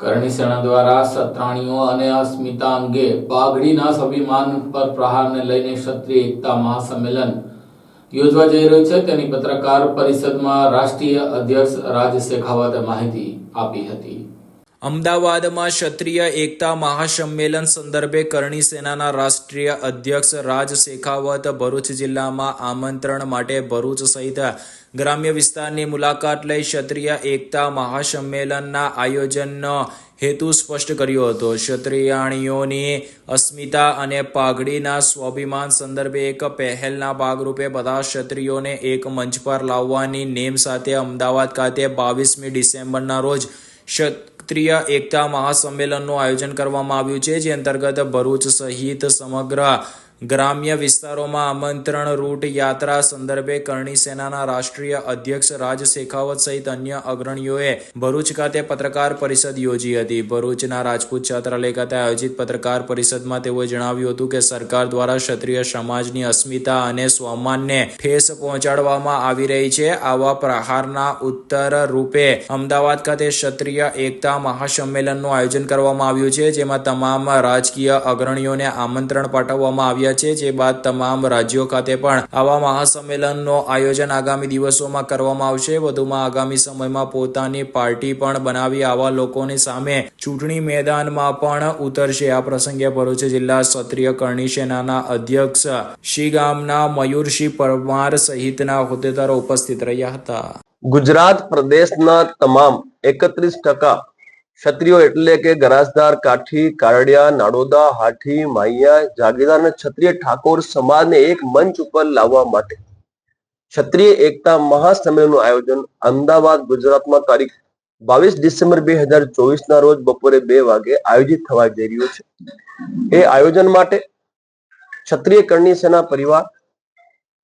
કરણી સેના દ્વારા સત્રાણીઓ અને અસ્મિતા અંગે પાઘડીના સ્વાભિમાન પર પ્રહારને લઈને ક્ષત્રિય એકતા મહાસંમેલન યોજવા જઈ રહ્યું છે. તેની પત્રકાર પરિષદમાં રાષ્ટ્રીય અધ્યક્ષ રાજ શેખાવતે માહિતી આપી હતી. અમદાવાદમાં ક્ષત્રિય એકતા મહાસંમેલન સંદર્ભે કરણી સેનાના રાષ્ટ્રીય અધ્યક્ષ રાજ શેખાવત ભરૂચ જિલ્લામાં આમંત્રણ માટે ભરૂચ સહિત ગ્રામ્ય વિસ્તારની મુલાકાત લઈ ક્ષત્રિય એકતા મહાસંમેલનના આયોજનનો હેતુ સ્પષ્ટ કર્યો હતો. ક્ષત્રિયાણીઓની અસ્મિતા અને પાઘડીના સ્વાભિમાન સંદર્ભે એક પહેલના ભાગરૂપે બધા ક્ષત્રિયોને એક મંચ પર લાવવાની નેમ સાથે અમદાવાદ ખાતે બાવીસમી ડિસેમ્બરના રોજ ક્ષત્રિય એકતા મહાસંમેલનનું આયોજન કરવામાં આવ્યું છે જે અંતર્ગત ભરૂચ સહિત સમગ્ર ગ્રામ્ય વિસ્તારોમાં આમંત્રણ રૂટ યાત્રા સંદર્ભે કરણી સેનાના રાષ્ટ્રીય અધ્યક્ષ રાજ શેખાવત સહિત અન્ય અગ્રણીઓએ ભરૂચ ખાતે પત્રકાર પરિષદ યોજી હતી. ભરૂચના રાજપૂત છાત્રાલય ખાતે આયોજિત પત્રકાર પરિષદમાં તેઓએ જણાવ્યું હતું કે સરકાર દ્વારા ક્ષત્રિય સમાજની અસ્મિતા અને સ્વમાનને ઠેસ પહોંચાડવામાં આવી રહી છે. આવા પ્રહારના ઉત્તર રૂપે અમદાવાદ ખાતે ક્ષત્રિય એકતા મહાસંમેલનનું આયોજન કરવામાં આવ્યું છે, જેમાં તમામ રાજકીય અગ્રણીઓને આમંત્રણ પાઠવવામાં આવ્યા છે, જે બાદ તમામ રાજ્યો ખાતે પણ આવા મહાસંમેલનનું આયોજન આગામી દિવસોમાં કરવામાં આવશે. વધુમાં આગામી સમયમાં પોતાની પાર્ટી પણ બનાવી આવા લોકોની સામે ચૂંટણી મેદાનમાં પણ ઉતરશે. આ પ્રસંગે ભરૂચ જિલ્લા ક્ષત્રિય કરણી સેનાના અધ્યક્ષ શ્રી ગામના મયુરસિંહ પરમાર સહિતના હોદ્દેદારો ઉપસ્થિત રહ્યા હતા. ગુજરાત પ્રદેશના તમામ એકત્રીસ ટકા ક્ષત્રિયો એટલે કે ગરાસદાર કાઠી કારડિયા નાડોદા, હાથી માહિયા જાગીરદાર અને ક્ષત્રિય ઠાકોર સમાજને એક મંચ ઉપર લાવવા માટે. ક્ષત્રિય એકતા મહાસંમેલનનું આયોજન અમદાવાદ ગુજરાતમાં તારીખ બાવીસ ડિસેમ્બર બે હજાર ચોવીસ ના રોજ બપોરે બે વાગે આયોજિત થવા જઈ રહ્યું છે. એ આયોજન માટે ક્ષત્રિય કરણી સેના પરિવાર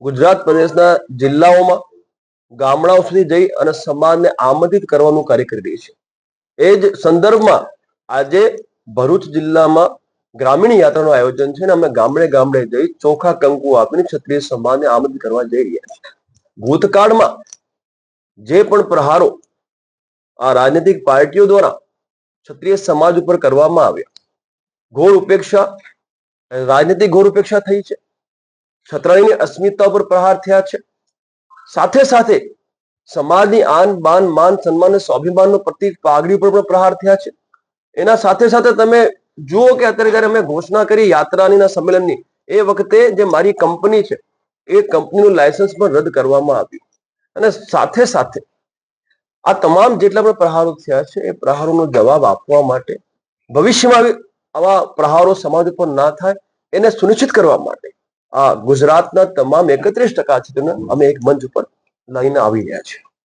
ગુજરાત પ્રદેશના જિલ્લાઓમાં ગામડાઓ સુધી જઈ અને સમાજને આમંત્રિત કરવાનું કાર્ય કરી રહી છે. એ જ સંદર્ભમાં આજે ભરૂચ જિલ્લામાં ગ્રામીણ યાત્રાનું આયોજન છે અને અમે ગામડે ગામડે જઈ ચોખા, કંકુ આપીને ક્ષત્રિય સમાજને આમંત્રિત કરવા જઈ રહ્યા છીએ. ભૂતકાળમાં જે પણ પ્રહારો આ રાજનૈતિક પાર્ટીઓ દ્વારા ક્ષત્રિય સમાજ ઉપર કરવામાં આવ્યા, ઘોર ઉપેક્ષા, રાજનીતિક ઘોર ઉપેક્ષા થઈ છે. છત્રાણીની અસ્મિતા ઉપર પ્રહાર થયા છે. સાથે સાથે સમાજની આન, બાન, માન, સન્માન અને સ્વાભિમાનનું પ્રતિક પાઘડી ઉપર પણ પ્રહાર થયા છે. એના સાથે સાથે તમે જુઓ કે અત્યારે જયારે અમે ઘોષણા કરી યાત્રાની સંમેલનની, એ વખતે જે મારી કંપની છે, એ કંપનીનું લાયસન્સ પણ રદ કરવામાં આવ્યું. અને સાથે સાથે આ તમામ જેટલા પણ પ્રહારો થયા છે, એ પ્રહારોનો જવાબ આપવા માટે, ભવિષ્યમાં આવા પ્રહારો સમાજ ઉપર ના થાય, એને સુનિશ્ચિત કરવા માટે આ ગુજરાતના તમામ એકત્રીસ ટકા છે અમે એક મંચ ઉપર લઈને આવી રહ્યા છીએ